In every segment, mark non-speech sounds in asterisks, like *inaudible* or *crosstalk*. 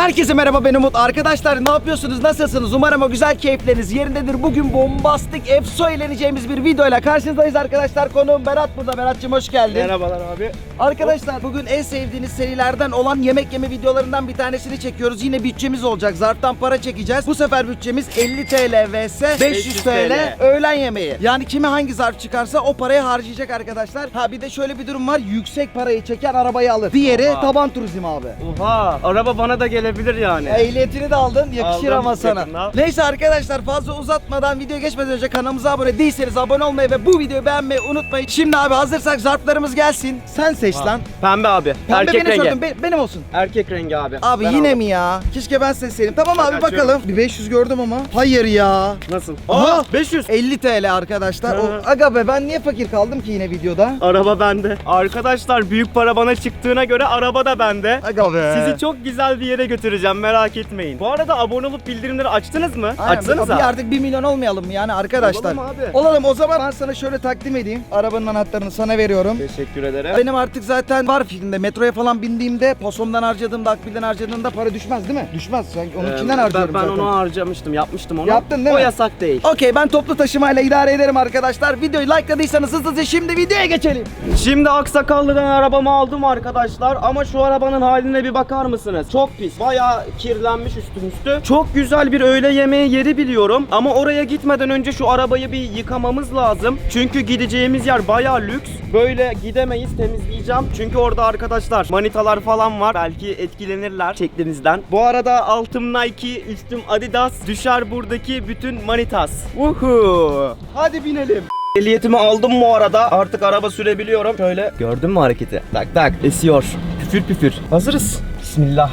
Herkese merhaba ben Umut. Arkadaşlar ne yapıyorsunuz? Nasılsınız? Umarım o güzel keyifleriniz yerindedir. Bugün bombastik, efso eğleneceğimiz bir videoyla karşınızdayız arkadaşlar. Konuğum Berat burada. Berat'cığım hoş geldin. Merhabalar abi. Arkadaşlar bugün en sevdiğiniz serilerden olan yemek yeme videolarından bir tanesini çekiyoruz. Yine bütçemiz olacak. Zarftan para çekeceğiz. Bu sefer bütçemiz 50 TL vs 500 500 TL öğlen yemeği. Yani kime hangi zarf çıkarsa o parayı harcayacak arkadaşlar. Ha bir de şöyle bir durum var. Yüksek parayı çeken arabayı alır. Diğeri Oha. taban turizmi abi. Oha araba bana da gelebilir yani. Ehliyetini de aldın. Yakışır Aldım, ama sana. yakında. Neyse arkadaşlar fazla uzatmadan video geçmeden önce kanalımıza abone değilseniz abone olmayı ve bu videoyu beğenmeyi unutmayın. Şimdi abi hazırsak zarflarımız gelsin. Sen seç lan. Pembe abi. Pembe Erkek benim rengi. be- benim olsun. Erkek rengi abi. Abi Ben yine aldım. mi ya? Keşke ben seçseydim. Tamam Hadi abi açıyorum. bakalım. Bir 500 gördüm ama. Hayır ya. Nasıl? Aha. Aa 500. 50 TL arkadaşlar. O, Hı. aga be ben niye fakir kaldım ki yine videoda? Araba bende. Arkadaşlar büyük para bana çıktığına göre araba da bende. Aga be. Sizi çok güzel bir yere götüreceğim merak etmeyin. Bu arada abone olup bildirimleri açtınız mı? Aynen, Açsanıza. Bir artık 1 milyon olmayalım yani arkadaşlar. Olalım abi. Olalım o zaman ben sana şöyle takdim edeyim. Arabanın anahtarını sana veriyorum. Teşekkür ederim. Benim artık zaten var fikrinde metroya falan bindiğimde pasomdan harcadığımda akbilden harcadığımda para düşmez değil mi? Düşmez. Sen onun Ee, içinden ben, harcıyorum ben zaten. onu harcamıştım, yapmıştım onu. Yaptın değil o mi? yasak değil. Okey ben toplu taşımayla idare ederim arkadaşlar. Videoyu likeladıysanız hızlıca şimdi videoya geçelim. Şimdi Aksakallı'dan arabamı aldım arkadaşlar ama şu arabanın haline bir bakar mısınız? Çok pis. Bayağı kirlenmiş üstüm üstü. Çok güzel bir öğle yemeği yeri biliyorum ama oraya gitmeden önce şu arabayı bir yıkamamız lazım. Çünkü gideceğimiz yer bayağı lüks. Böyle gidemeyiz temizleyeceğim. Çünkü orada arkadaşlar manitalar falan var. Belki etkilenirler şeklinizden. Bu arada altım Nike, üstüm Adidas. Düşer buradaki bütün manitas. Uhu. Hadi binelim. Ehliyetimi aldım bu arada. Artık araba sürebiliyorum. Şöyle. Gördün mü hareketi? Tak tak. Esiyor. Püfür püfür. Hazırız. Bismillah.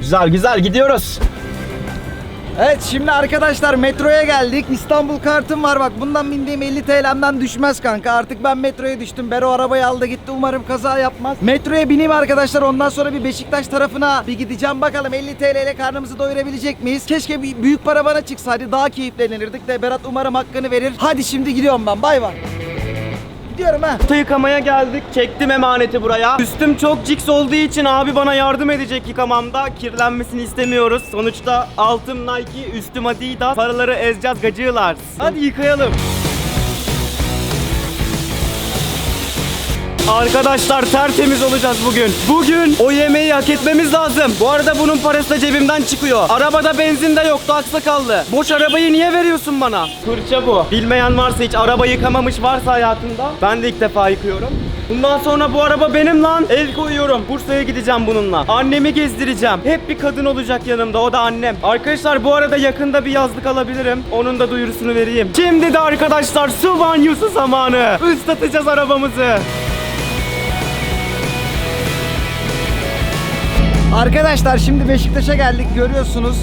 Güzel güzel gidiyoruz. Evet şimdi arkadaşlar metroya geldik. İstanbul kartım var bak bundan bindiğim 50 TL'mden düşmez kanka. Artık ben metroya düştüm. Bero arabayı aldı gitti umarım kaza yapmaz. Metroya bineyim arkadaşlar ondan sonra bir Beşiktaş tarafına bir gideceğim bakalım 50 TL ile karnımızı doyurabilecek miyiz? Keşke bir büyük para bana çıksaydı daha keyiflenirdik de Berat umarım hakkını verir. Hadi şimdi gidiyorum ben bay bay. Gidiyorum ha. Kutu yıkamaya geldik. Çektim emaneti buraya. Üstüm çok ciks olduğu için abi bana yardım edecek yıkamamda. Kirlenmesini istemiyoruz. Sonuçta altım Nike, üstüm Adidas. Paraları ezeceğiz gacığılar. Hadi yıkayalım. Arkadaşlar tertemiz olacağız bugün. Bugün o yemeği hak etmemiz lazım. Bu arada bunun parası da cebimden çıkıyor. Arabada benzin de yoktu aksa kaldı. Boş arabayı niye veriyorsun bana? Fırça bu. Bilmeyen varsa hiç araba yıkamamış varsa hayatında. Ben de ilk defa yıkıyorum. Bundan sonra bu araba benim lan. El koyuyorum. Bursa'ya gideceğim bununla. Annemi gezdireceğim. Hep bir kadın olacak yanımda. O da annem. Arkadaşlar bu arada yakında bir yazlık alabilirim. Onun da duyurusunu vereyim. Şimdi de arkadaşlar su banyosu zamanı. Islatacağız arabamızı. Arkadaşlar şimdi Beşiktaş'a geldik görüyorsunuz.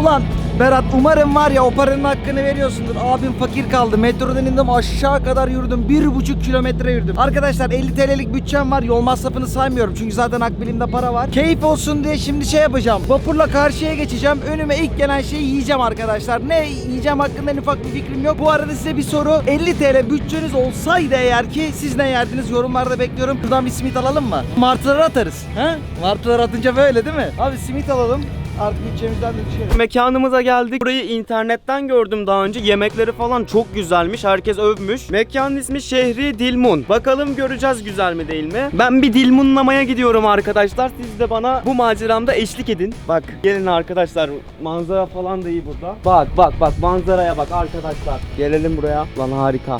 Ulan Berat umarım var ya o paranın hakkını veriyorsundur. Abim fakir kaldı. Metrodan indim aşağı kadar yürüdüm. Bir buçuk kilometre yürüdüm. Arkadaşlar 50 TL'lik bütçem var. Yol masrafını saymıyorum. Çünkü zaten akbilimde para var. Keyif olsun diye şimdi şey yapacağım. Vapurla karşıya geçeceğim. Önüme ilk gelen şeyi yiyeceğim arkadaşlar. Ne yiyeceğim hakkında en ufak bir fikrim yok. Bu arada size bir soru. 50 TL bütçeniz olsaydı eğer ki siz ne yerdiniz? Yorumlarda bekliyorum. Buradan bir simit alalım mı? Martıları atarız. He? Martıları atınca böyle değil mi? Abi simit alalım. Artık bütçemizden de düşelim. Mekanımıza geldik. Burayı internetten gördüm daha önce. Yemekleri falan çok güzelmiş. Herkes övmüş. Mekanın ismi Şehri Dilmun. Bakalım göreceğiz güzel mi değil mi? Ben bir dilmunlamaya gidiyorum arkadaşlar. Siz de bana bu maceramda eşlik edin. Bak gelin arkadaşlar. Manzara falan da iyi burada. Bak bak bak manzaraya bak arkadaşlar. Gelelim buraya. Lan harika.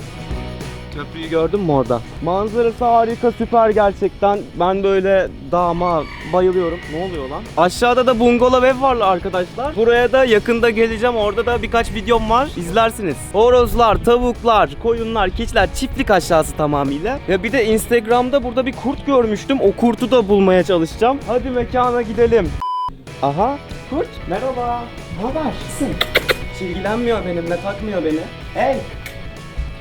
Köprüyü gördün mü orada? Manzarası harika, süper gerçekten. Ben böyle dağıma bayılıyorum. Ne oluyor lan? Aşağıda da bungalov ev var arkadaşlar. Buraya da yakında geleceğim. Orada da birkaç videom var. İzlersiniz. Horozlar, tavuklar, koyunlar, keçiler, çiftlik aşağısı tamamıyla. Ya bir de Instagram'da burada bir kurt görmüştüm. O kurtu da bulmaya çalışacağım. Hadi mekana gidelim. Aha, kurt. Merhaba. Ne haber? Hiç ilgilenmiyor benimle, takmıyor beni. Hey,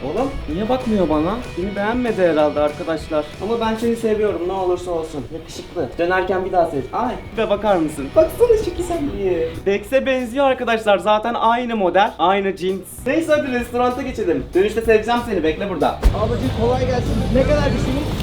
Oğlum niye bakmıyor bana? Beni beğenmedi herhalde arkadaşlar. Ama ben seni seviyorum ne olursa olsun. Yakışıklı. Dönerken bir daha sev. Ay be bakar mısın? Baksana şu güzelliği. Dex'e benziyor arkadaşlar. Zaten aynı model. Aynı cins. Neyse hadi restoranta geçelim. Dönüşte seveceğim seni. Bekle burada. Ablacığım kolay gelsin. Ne kadar simit?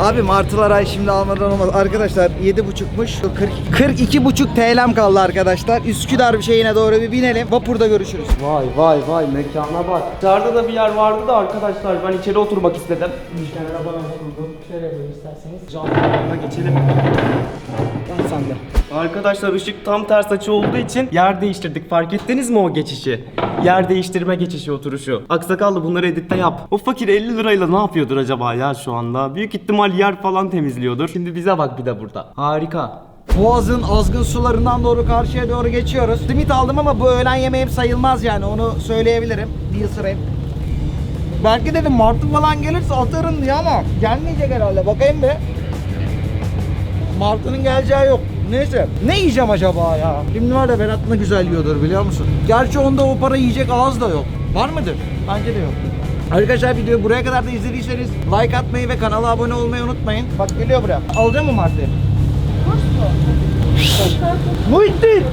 Abi martılar ay şimdi almadan olmaz. Arkadaşlar 7.5'muş. 40 42.5 TL'm kaldı arkadaşlar. Üsküdar bir şeyine doğru bir binelim. Vapurda görüşürüz. Vay vay vay mekana bak. Dışarıda da bir yer vardı da arkadaşlar ben içeri oturmak istedim. Müşteriler bana oturdu. Şöyle yapalım isterseniz. Canlı geçelim. Ben sende. Arkadaşlar ışık tam ters açı olduğu için yer değiştirdik. Fark ettiniz mi o geçişi? Yer değiştirme geçişi oturuşu. Aksakallı bunları editte yap. O fakir 50 lirayla ne yapıyordur acaba ya şu anda? Büyük ihtimal yer falan temizliyordur. Şimdi bize bak bir de burada. Harika. Boğaz'ın azgın sularından doğru karşıya doğru geçiyoruz. Simit aldım ama bu öğlen yemeğim sayılmaz yani onu söyleyebilirim. Bir ısırayım. Belki dedim martı falan gelirse atarım diye ama gelmeyecek herhalde. Bakayım bir. Martının geleceği yok. Neyse. Ne yiyeceğim acaba ya? Şimdi var da Berat ne güzel yiyordur biliyor musun? Gerçi onda o para yiyecek ağız da yok. Var mıdır? Bence de yok. Arkadaşlar videoyu buraya kadar da izlediyseniz like atmayı ve kanala abone olmayı unutmayın. Bak geliyor buraya. Alacak mı martıyı? Muhittin!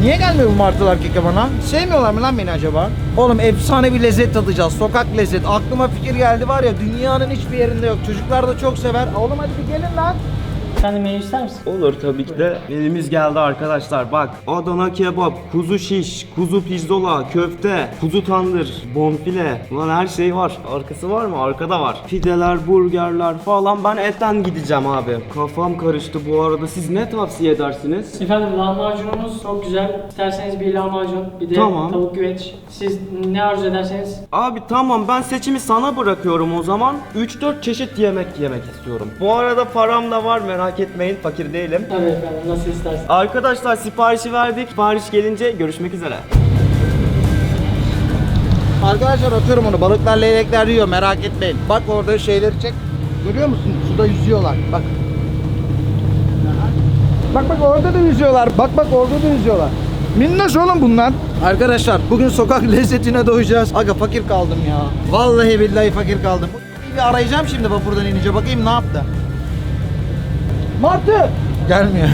Niye gelmiyor bu martılar keke bana? Sevmiyorlar mı lan beni acaba? Oğlum efsane bir lezzet tadacağız. Sokak lezzet. Aklıma fikir geldi var ya dünyanın hiçbir yerinde yok. Çocuklar da çok sever. Oğlum hadi bir gelin lan. Sen de menü ister misin? Olur tabii ki de. Elimiz geldi arkadaşlar. Bak Adana kebap, kuzu şiş, kuzu pirzola, köfte, kuzu tandır, bonfile. Ulan her şey var. Arkası var mı? Arkada var. Pideler, burgerler falan. Ben etten gideceğim abi. Kafam karıştı bu arada. Siz ne tavsiye edersiniz? Efendim lahmacunumuz çok güzel. İsterseniz bir lahmacun, bir de Tamam. tavuk güveç. Siz ne arzu ederseniz. Abi tamam ben seçimi sana bırakıyorum o zaman. 3-4 çeşit yemek yemek istiyorum. Bu arada param da var merak etmeyin. Fakir değilim. Tabii efendim nasıl isterseniz. Arkadaşlar siparişi verdik. Sipariş gelince görüşmek üzere. Arkadaşlar atıyorum onu. Balıklar leylekler yiyor merak etmeyin. Bak orada şeyleri çek. Görüyor musun? Suda yüzüyorlar. Bak. Bak bak orada da yüzüyorlar. Bak bak orada da yüzüyorlar. Minnoş oğlum bunlar. Arkadaşlar bugün sokak *laughs* lezzetine doyacağız. Aga fakir kaldım ya. Vallahi billahi fakir kaldım. Bir arayacağım şimdi vapurdan inince bakayım ne yaptı. Martı! Gelmiyor.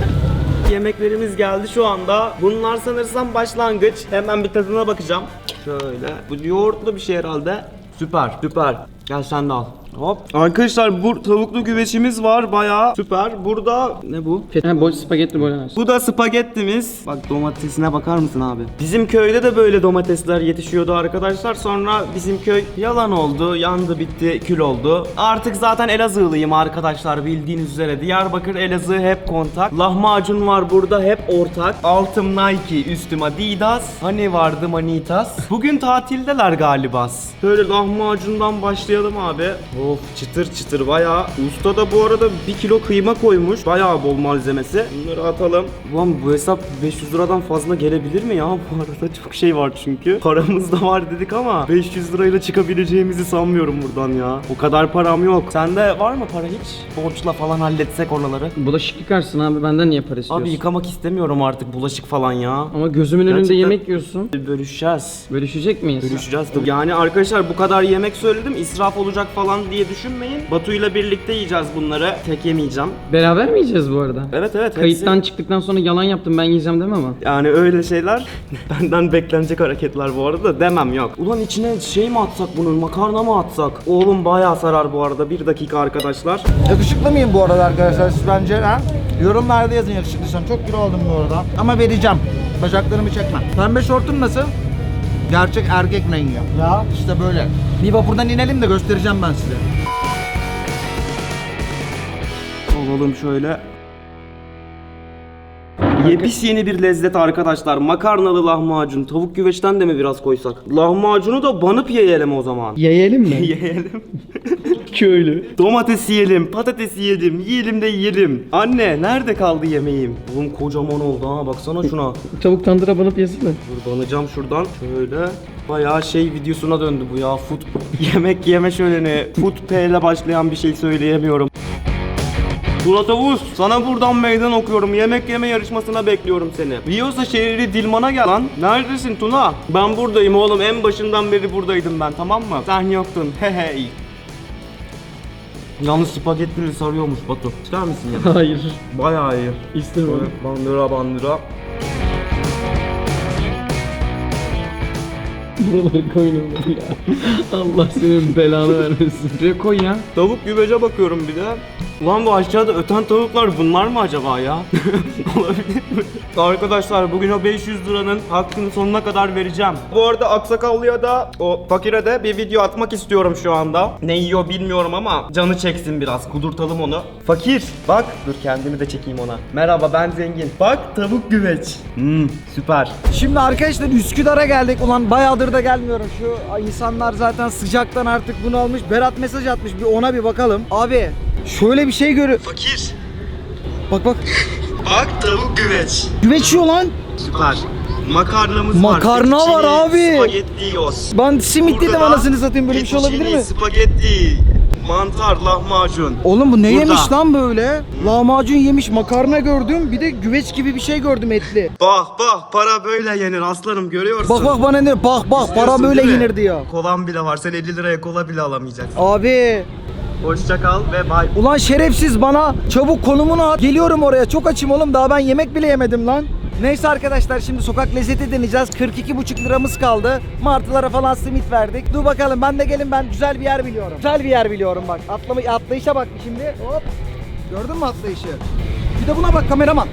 *laughs* Yemeklerimiz geldi şu anda. Bunlar sanırsam başlangıç. Hemen bir tadına bakacağım. Şöyle. Bu yoğurtlu bir şey herhalde. Süper, süper. Gel sen de al. Hop. Arkadaşlar bu tavuklu güveçimiz var bayağı süper. Burada ne bu? Ha, boş spagetti bolognese. Bu da spagettimiz. Bak domatesine bakar mısın abi? Bizim köyde de böyle domatesler yetişiyordu arkadaşlar. Sonra bizim köy yalan oldu, yandı, bitti, kül oldu. Artık zaten Elazığlıyım arkadaşlar bildiğiniz üzere. Diyarbakır, Elazığ hep kontak. Lahmacun var burada hep ortak. Altım Nike, üstüm Adidas. Hani vardı Manitas. Bugün tatildeler galiba. Şöyle lahmacundan başlayalım abi. Of çıtır çıtır bayağı. Usta da bu arada 1 kilo kıyma koymuş. Bayağı bol malzemesi. Bunları atalım. Ulan bu hesap 500 liradan fazla gelebilir mi ya? *laughs* Bu arada çok şey var çünkü. Paramız da var dedik ama 500 lirayla çıkabileceğimizi sanmıyorum buradan ya. O kadar param yok. Sende var mı para hiç? Borçla falan halletsek oraları. Bulaşık yıkarsın abi benden niye para istiyorsun? Abi yıkamak istemiyorum artık bulaşık falan ya. Ama gözümün önünde Gerçekten- yemek yiyorsun. Bölüşeceğiz. Bölüşecek miyiz? Bölüşeceğiz. Yani arkadaşlar bu kadar yemek söyledim israf olacak falan diye düşünmeyin. Batu'yla birlikte yiyeceğiz bunları. Tek yemeyeceğim. Beraber mi yiyeceğiz bu arada? Evet evet. hepsi- Kayıttan çıktıktan sonra yalan yaptım ben yiyeceğim deme ama. Yani öyle şeyler *laughs* benden beklenecek hareketler bu arada demem yok. Ulan içine şey mi atsak bunun makarna mı atsak? Oğlum bayağı sarar bu arada bir dakika arkadaşlar. Yakışıklı mıyım bu arada arkadaşlar siz bence ha? Yorumlarda yazın yakışıklıysam. Çok kilo oldum bu arada. Ama vereceğim. Bacaklarımı çekme. Pembe şortun nasıl? Gerçek erkek rengi. Ya işte böyle. Bir vapurdan inelim de göstereceğim ben size. Alalım şöyle. Yepis yeni bir lezzet arkadaşlar. Makarnalı lahmacun. Tavuk güveçten de mi biraz koysak? Lahmacunu da banıp yiyelim o zaman. Yiyelim mi? *laughs* Yiyelim. Köylü. Domates yiyelim, patates yiyelim, yiyelim de yiyelim. Anne nerede kaldı yemeğim? Oğlum kocaman oldu ha baksana şuna. Tavuk tandıra banıp yesene. Dur banacağım şuradan. Şöyle. Bayağı şey videosuna döndü bu ya. Food *laughs* yemek yeme şöleni. Food P ile başlayan bir şey söyleyemiyorum. Tuna Tavus, sana buradan meydan okuyorum. Yemek yeme yarışmasına bekliyorum seni. Yiyorsa şehri Dilman'a gel lan. Neredesin Tuna? Ben buradayım oğlum. En başından beri buradaydım ben tamam mı? Sen yoktun. He hey. Yalnız spagettili sarıyormuş Batu. İster misin ya? Hayır. Bayağı iyi. İstemiyorum. Bandıra bandıra. Buraları koyun ya. Allah senin belanı vermesin. Şuraya koy ya. Tavuk güvece bakıyorum bir de. Ulan bu aşağıda öten tavuklar bunlar mı acaba ya? *laughs* Olabilir mi? Arkadaşlar bugün o 500 liranın hakkını sonuna kadar vereceğim. Bu arada Aksakallı'ya da o fakire de bir video atmak istiyorum şu anda. Ne yiyor bilmiyorum ama canı çeksin biraz. Kudurtalım onu. Fakir bak dur kendimi de çekeyim ona. Merhaba ben zengin. Bak tavuk güveç. Hmm süper. Şimdi arkadaşlar Üsküdar'a geldik. Ulan bayağıdır da gelmiyorum. Şu insanlar zaten sıcaktan artık bunu almış. Berat mesaj atmış. Bir ona bir bakalım. Abi şöyle bir şey görü. Fakir. Bak bak. Bak tavuk güveç. Güveç yiyor lan. Süper. Makarnamız Makarna var. var abi. Spagetti yiyoruz. Ben simit dedim anasını satayım. Böyle bir şey olabilir mi? Spagetti, mantar, lahmacun. Oğlum bu ne Burada. yemiş lan böyle? Lahmacun yemiş, makarna gördüm. Bir de güveç gibi bir şey gördüm etli. Bak bak para böyle yenir aslanım görüyorsun. Bak bak bana ne? Bak bak para İstiyorsun böyle değil mi? yenir diyor. Kolan bile var. Sen 50 liraya kola bile alamayacaksın. Abi Hoşça kal ve bay. ulan şerefsiz bana çabuk konumunu at. Geliyorum oraya. Çok açım oğlum. Daha ben yemek bile yemedim lan. Neyse arkadaşlar şimdi sokak lezzeti deneyeceğiz. 42,5 liramız kaldı. Martılara falan simit verdik. Dur bakalım ben de gelin ben güzel bir yer biliyorum. Güzel bir yer biliyorum bak. Atlama, atlayışa bak şimdi. Hop. Gördün mü atlayışı? Bir de buna bak kameraman.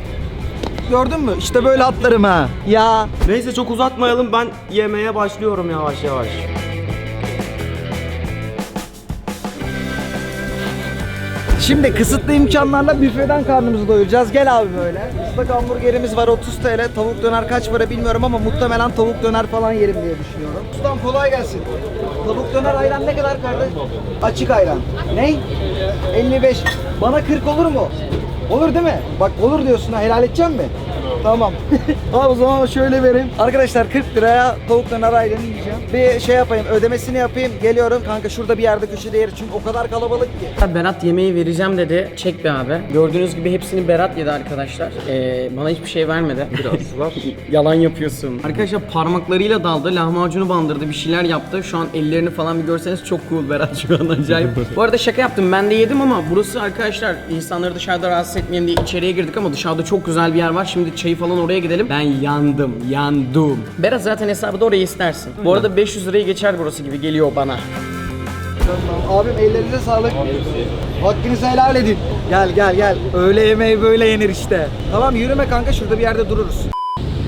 Gördün mü? İşte böyle atlarım ha. Ya. Neyse çok uzatmayalım ben yemeye başlıyorum yavaş yavaş. Şimdi kısıtlı imkanlarla büfeden karnımızı doyuracağız. Gel abi böyle. Islak hamburgerimiz var 30 TL. Tavuk döner kaç para bilmiyorum ama muhtemelen tavuk döner falan yerim diye düşünüyorum. Ustam kolay gelsin. Tavuk döner ayran ne kadar kardeş? Açık ayran. Ne? 55. Bana 40 olur mu? Olur değil mi? Bak olur diyorsun ha helal edeceğim mi? Tamam. *laughs* Abi o zaman şöyle vereyim. Arkadaşlar 40 liraya tavuk döner ayranı yiyeceğim. Bir şey yapayım ödemesini yapayım. Geliyorum kanka şurada bir yerde köşede yeri çünkü o kadar kalabalık ki. Berat yemeği vereceğim dedi. Çek be abi. Gördüğünüz gibi hepsini Berat yedi arkadaşlar. Ee, bana hiçbir şey vermedi. *laughs* Biraz var. *laughs* Yalan yapıyorsun. Arkadaşlar parmaklarıyla daldı. Lahmacunu bandırdı. Bir şeyler yaptı. Şu an ellerini falan bir görseniz çok cool Berat şu an acayip. Bu arada şaka yaptım. Ben de yedim ama burası arkadaşlar insanları dışarıda rahatsız etmeyelim diye içeriye girdik ama dışarıda çok güzel bir yer var. Şimdi çayı falan oraya gidelim. Ben yandım. Yandım. Berat zaten hesabı da oraya istersin. Bu arada 500 liraya geçer burası gibi geliyor bana. Abim ellerinize sağlık. Hakkınızı helal edin. Gel gel gel. Öğle yemeği böyle yenir işte. Tamam yürüme kanka şurada bir yerde dururuz.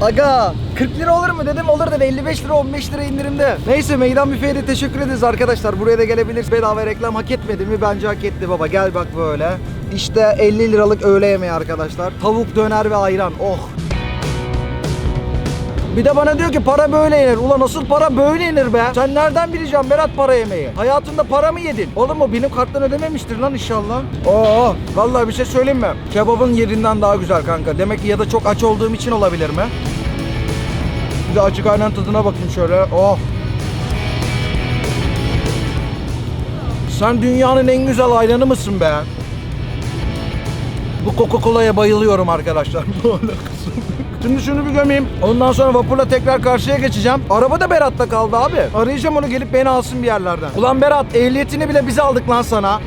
Aga 40 lira olur mu dedim olur dedi 55 lira 15 lira indirimde. Neyse meydan büfeye de teşekkür ederiz arkadaşlar. Buraya da gelebiliriz. Bedava reklam hak etmedi mi? Bence hak etti baba. Gel bak böyle. İşte 50 liralık öğle yemeği arkadaşlar. Tavuk döner ve ayran. Oh. Bir de bana diyor ki para böyle yenir. Ulan nasıl para böyle yenir be? Sen nereden bileceksin Berat para yemeyi? Hayatında para mı yedin? Oğlum o benim karttan ödememiştir lan inşallah. Oo, vallahi bir şey söyleyeyim mi? Kebabın yerinden daha güzel kanka. Demek ki ya da çok aç olduğum için olabilir mi? Bir de açık aynen tadına bakayım şöyle. Oh. Sen dünyanın en güzel ayranı mısın be? Bu Coca-Cola'ya bayılıyorum arkadaşlar. *laughs* Ne alakası? Şimdi şunu bir gömeyim. Ondan sonra vapurla tekrar karşıya geçeceğim. Araba da Berat'ta kaldı abi. Arayacağım onu gelip beni alsın bir yerlerden. Ulan Berat ehliyetini bile biz aldık lan sana.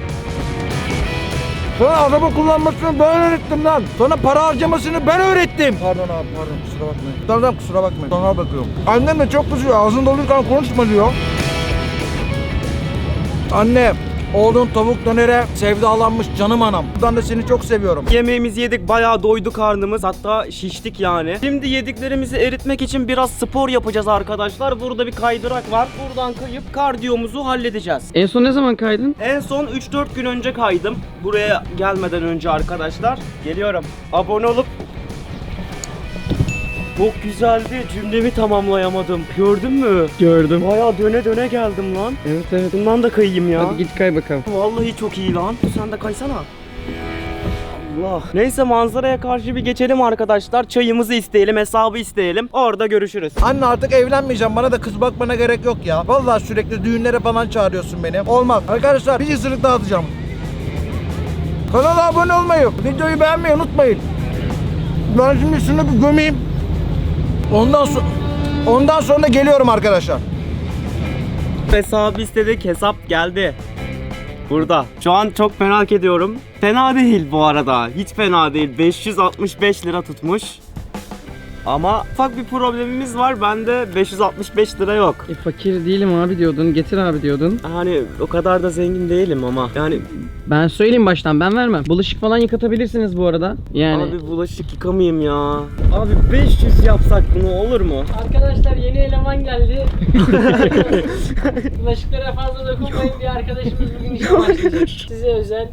Sana araba kullanmasını ben öğrettim lan. Sana para harcamasını ben öğrettim. Pardon abi pardon kusura bakmayın. Tamam kusura bakmayın. Sana bakıyorum. Annem de çok kızıyor. Ağzın doluyken konuşma diyor. Anne Oğlun tavuk dönere sevdalanmış canım anam. Buradan da seni çok seviyorum. Yemeğimizi yedik bayağı doydu karnımız hatta şiştik yani. Şimdi yediklerimizi eritmek için biraz spor yapacağız arkadaşlar. Burada bir kaydırak var. Buradan kayıp kardiyomuzu halledeceğiz. En son ne zaman kaydın? En son 3-4 gün önce kaydım. Buraya gelmeden önce arkadaşlar. Geliyorum. Abone olup çok güzeldi. Cümlemi tamamlayamadım. Gördün mü? Gördüm. Bayağı döne döne geldim lan. Evet evet. Bundan da kayayım ya. Hadi git kay bakalım. Vallahi çok iyi lan. Sen de kaysana. Allah. Neyse manzaraya karşı bir geçelim arkadaşlar. Çayımızı isteyelim, hesabı isteyelim. Orada görüşürüz. Anne artık evlenmeyeceğim. Bana da kız bakmana gerek yok ya. Vallahi sürekli düğünlere falan çağırıyorsun beni. Olmaz. Arkadaşlar bir ısırık daha atacağım. Kanala abone olmayı, videoyu beğenmeyi unutmayın. Ben şimdi şunu bir gömeyim. Ondan sonra ondan sonra geliyorum arkadaşlar. Hesabı istedik, hesap geldi. Burada. Şu an çok merak ediyorum. Fena değil bu arada. Hiç fena değil. 565 lira tutmuş. Ama ufak bir problemimiz var. Bende 565 lira yok. E fakir değilim abi diyordun. Getir abi diyordun. Hani o kadar da zengin değilim ama. Yani Ben söyleyeyim baştan ben vermem. Bulaşık falan yıkatabilirsiniz bu arada. Yani abi bulaşık yıkamayayım ya. Abi 500 yapsak bunu olur mu? Arkadaşlar yeni eleman geldi. *laughs* *laughs* Bulaşıklara fazla dokunmayın diye arkadaşımız bugün işe başlayacak. Size özel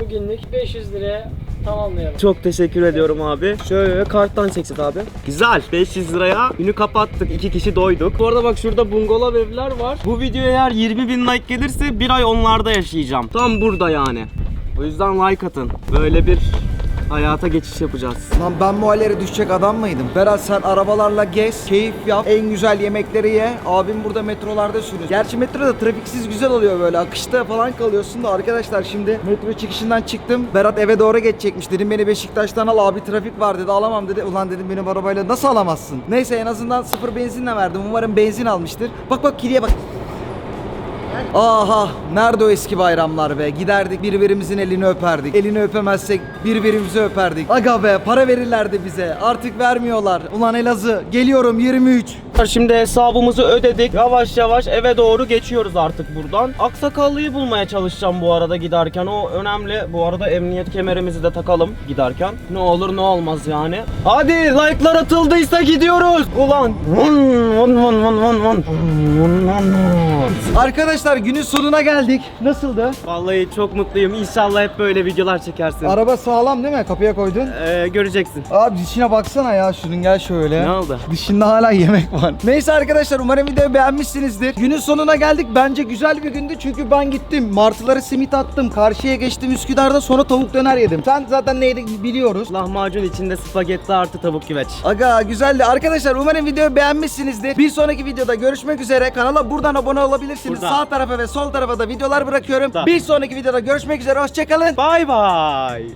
bugünlük 500 liraya tamamlayalım. Çok teşekkür ediyorum abi. Şöyle karttan çeksit abi. Güzel. 500 liraya günü kapattık. İki kişi doyduk. Bu arada bak şurada bungalov evler var. Bu videoya eğer 20 bin like gelirse bir ay onlarda yaşayacağım. Tam burada yani. O yüzden like atın. Böyle bir hayata geçiş yapacağız. Lan ben bu hallere düşecek adam mıydım? Berat sen arabalarla gez, keyif yap, en güzel yemekleri ye. Abim burada metrolarda sürüyor. Gerçi metroda trafiksiz güzel oluyor böyle. Akışta falan kalıyorsun da arkadaşlar şimdi metro çıkışından çıktım. Berat eve doğru geçecekmiş. Dedim beni Beşiktaş'tan al abi trafik var dedi. Alamam dedi. Ulan dedim benim arabayla nasıl alamazsın? Neyse en azından sıfır benzinle verdim. Umarım benzin almıştır. Bak bak kiliye bak. Aha nerede o eski bayramlar be? Giderdik birbirimizin elini öperdik. Elini öpemezsek birbirimizi öperdik. Aga be para verirlerdi bize. Artık vermiyorlar. Ulan Elazığ geliyorum 23 Şimdi hesabımızı ödedik. Yavaş yavaş eve doğru geçiyoruz artık buradan. Aksakallıyı bulmaya çalışacağım bu arada giderken. O önemli. Bu arada emniyet kemerimizi de takalım giderken. Ne olur ne olmaz yani. Hadi like'lar atıldıysa gidiyoruz. Ulan. Arkadaşlar günün sonuna geldik nasıldı? Vallahi çok mutluyum. İnşallah hep böyle videolar çekersin. Araba sağlam değil mi kapıya koydun? Ee, göreceksin. Abi dişine baksana ya şunun gel şöyle. Ne oldu? Dışında hala yemek var. Neyse arkadaşlar umarım videoyu beğenmişsinizdir. Günün sonuna geldik. Bence güzel bir gündü çünkü ben gittim. Martıları simit attım. Karşıya geçtim Üsküdar'da sonra tavuk döner yedim. Sen zaten neydi biliyoruz. Lahmacun içinde spagetti artı tavuk güveç. Aga güzeldi. Arkadaşlar umarım videoyu beğenmişsinizdir. Bir sonraki videoda görüşmek üzere. Kanala buradan abone olabilirsiniz. Buradan. Sağ tarafa ve sol tarafa da videolar bırakıyorum. Da. Bir sonraki videoda görüşmek üzere. Hoşçakalın. Bay bay.